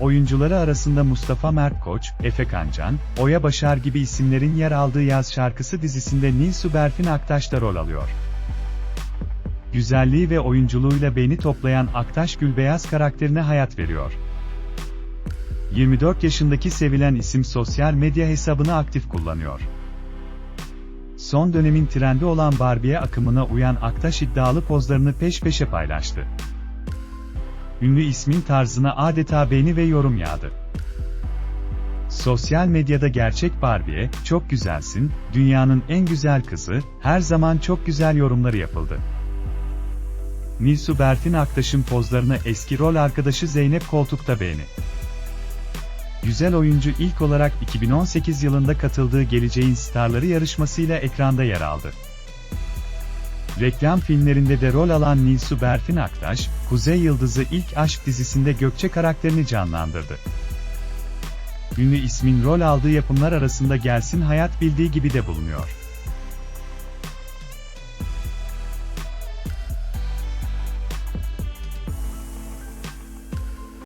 Oyuncuları arasında Mustafa Mert Koç, Efe Kancan, Oya Başar gibi isimlerin yer aldığı Yaz Şarkısı dizisinde Nilsu Berfin Aktaş da rol alıyor. Güzelliği ve oyunculuğuyla beni toplayan Aktaş Gülbeyaz karakterine hayat veriyor. 24 yaşındaki sevilen isim sosyal medya hesabını aktif kullanıyor. Son dönemin trendi olan Barbie akımına uyan Aktaş iddialı pozlarını peş peşe paylaştı. Ünlü ismin tarzına adeta beğeni ve yorum yağdı. Sosyal medyada gerçek Barbie'ye, çok güzelsin, dünyanın en güzel kızı, her zaman çok güzel yorumları yapıldı. Nilsu Berfin Aktaş'ın pozlarını eski rol arkadaşı Zeynep Koltuk'ta beğeni. Güzel oyuncu ilk olarak 2018 yılında katıldığı Geleceğin Starları yarışmasıyla ekranda yer aldı. Reklam filmlerinde de rol alan Nilsu Berfin Aktaş, Kuzey Yıldızı ilk aşk dizisinde Gökçe karakterini canlandırdı. Ünlü ismin rol aldığı yapımlar arasında Gelsin Hayat bildiği gibi de bulunuyor.